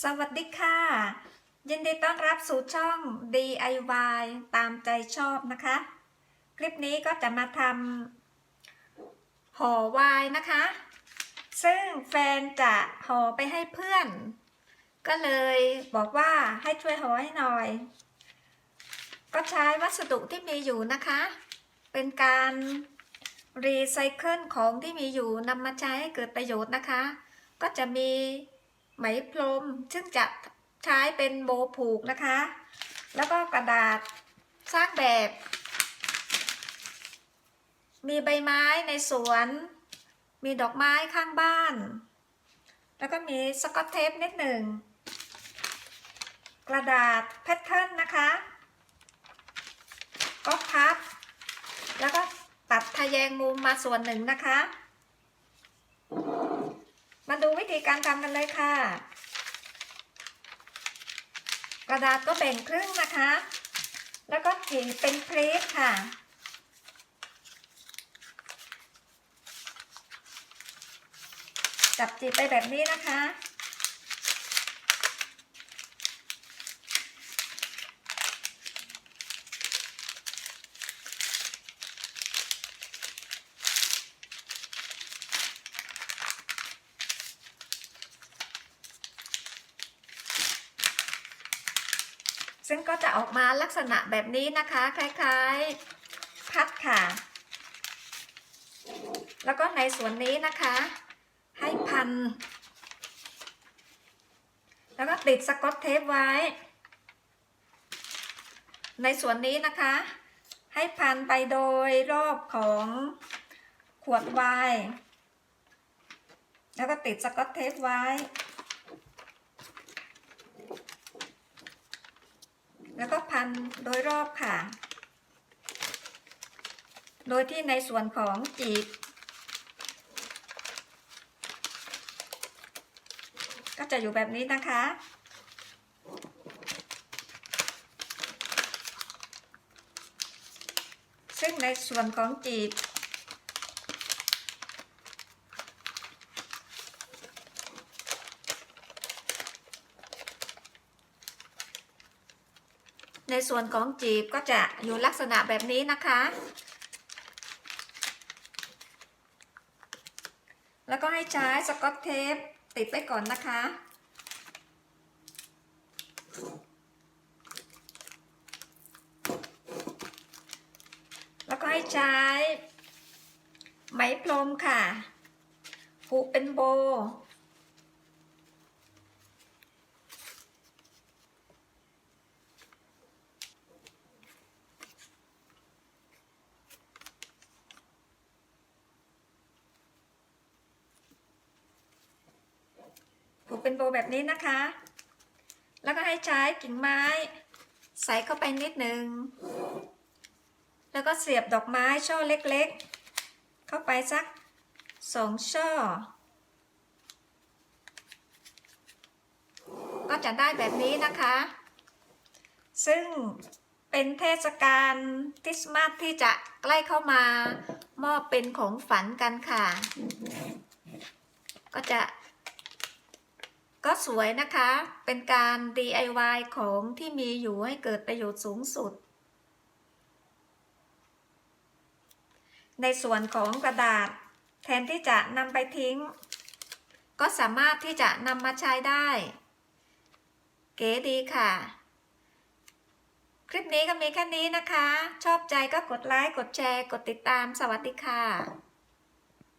สวัสดีค่ะ ยินดีต้อนรับสู่ช่อง DIY ตามใจชอบนะคะ คลิปนี้ก็จะมาทำห่อวายนะคะ ซึ่งแฟนจะห่อไปให้เพื่อน ก็เลยบอกว่าให้ช่วยห่อให้หน่อย ก็ใช้วัสดุที่มีอยู่นะคะ เป็นการรีไซเคิลของที่มีอยู่นำมาใช้ให้เกิดประโยชน์นะคะ ก็จะมี ไหมพรมซึ่งจะใช้เป็นโบผูกนะคะ แล้วก็กระดาษสร้างแบบ มีใบไม้ในสวน มีดอกไม้ข้างบ้าน แล้วก็มีสกอตเทปนิดหนึ่ง กระดาษแพทเทิร์นนะคะก็พับ แล้วก็ตัดทะแยงมุมมาส่วนหนึ่งนะคะ มาดูวิธีการทำกันเลยค่ะ กระดาษก็แบ่งครึ่งนะคะ แล้วก็ขีดเป็นพรีสค่ะ จับจีบไปแบบนี้นะคะ ซึ่งก็จะออกมาลักษณะแบบนี้นะคะ คล้ายๆพัดค่ะ แล้วก็ในส่วนนี้นะคะ ให้พัน แล้วก็ติดสกอตเทปไว้ ในส่วนนี้นะคะ ให้พันไปโดยรอบของขวดไวน์แล้วก็ติดสกอตเทปไว้ แล้วก็พันโดยรอบค่ะ โดยที่ในส่วนของจีบ ก็จะอยู่แบบนี้นะคะ ซึ่งในส่วนของจีบ ในส่วนของจีบก็จะอยู่ลักษณะแบบนี้นะคะ แล้วก็ให้ใช้สกอตเทปติดไว้ก่อนนะคะ แล้วก็ให้ใช้ไหมพรมค่ะผูกเป็นโบ ผูกเป็นโบแบบนี้นะคะ แล้วก็ให้ใช้กิ่งไม้ ใส่เข้าไปนิดนึง แล้วก็เสียบดอกไม้ช่อเล็กๆ เข้าไปสักสองช่อ ก็จะได้แบบนี้นะคะ ซึ่งเป็นเทศกาลคริสต์มาสที่จะใกล้เข้ามามอบเป็นของฝันกันค่ะ ก็จะ ก็สวยนะคะ เป็นการ DIY ของที่มีอยู่ให้เกิดประโยชน์สูงสุด ในส่วนของกระดาษ แทนที่จะนำไปทิ้ง ก็สามารถที่จะนำมาใช้ได้ เก๋ดีค่ะ คลิปนี้ก็มีแค่นี้นะคะ ชอบใจก็กดไลค์ กดแชร์ กดติดตาม สวัสดีค่ะ